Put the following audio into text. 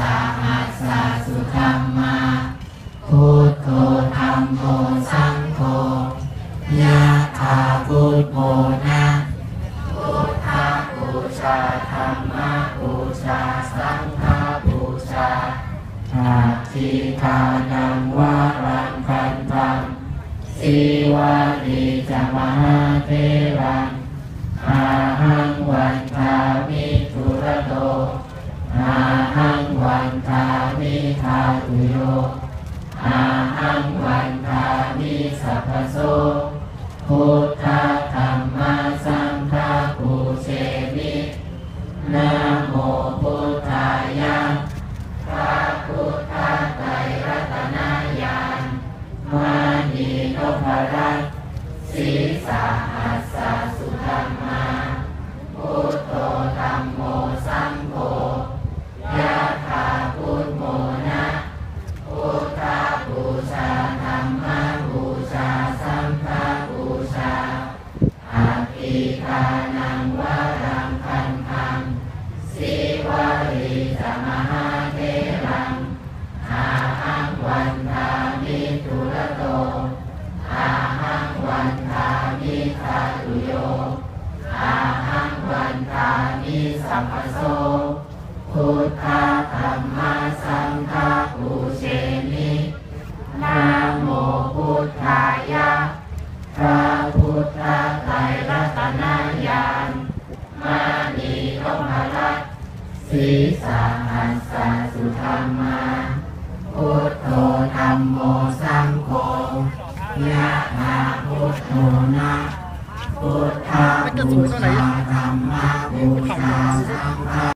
สหัสสุธัมมาพุทโธธัมโมสังโฆยะถาพุทโธนะพุทธบูชาธรรมบูชาสังฆบูชาอาทิทานังวารังคันธังสีวารีจะมหาเทรังอา โยอาหังวันทามิสัพพโสพุทธธรรมสังฆปูเชมินะโมพุทธายะพระพุทธไตรรัตนญาณมานีนพรัตน์ศีสาหัส อาทิทานังวรังคันธังสีวารีจะมหาเทรังอาหังวันทามิทุระโตอาหังวันทามิทาตุโยอาหังวันทามิสัพพโสพุทธธรรมสังฆปู สีสาหัสสะสุธรรมาพุทโธธรรมโมสังโฆยะถาพุทโธนะพุทธาบูชาธรรมบูชาสังฆ